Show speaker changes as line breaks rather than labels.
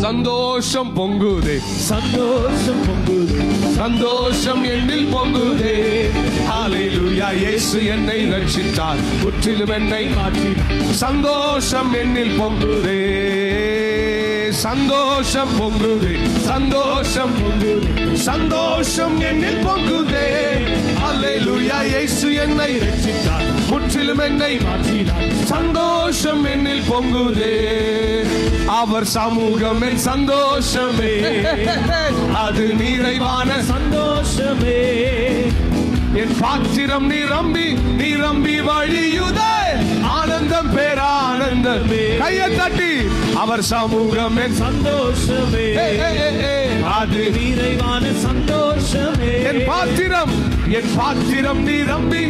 சந்தோஷம் பொங்குதே.
சந்தோஷம் பொங்குது.
சந்தோஷம் என்னில் பொங்குதே. ஹalleluya இயேசு என்னை ரட்சித்தார் முற்றிலும் என்னை
மாற்றி
சந்தோஷம் என்னில் பொங்குதே. சந்தோஷம் பொங்குதே. சந்தோஷம் பொங்குதே. சந்தோஷம் என்னில் பொங்குதே. ஹalleluya இயேசு என்னை ரட்சித்தார் முற்றிலும் என்னை
மாற்றினார்
சந்தோஷம் என்னில் பொங்குதே. அவர் சமூகம் என் சந்தோஷமே. அது நிறைவான
சந்தோஷமே.
என் பாத்திரம் நிரம்பி நிரம்பி வழியுதே. ஆனந்தம் பேரானந்தமே கையை தட்டி அவர் சமூகம்
சந்தோஷமே.
அது
நிறைவான சந்தோஷமே.
என் பாத்திரம் என் பாத்திரம் நிரம்பி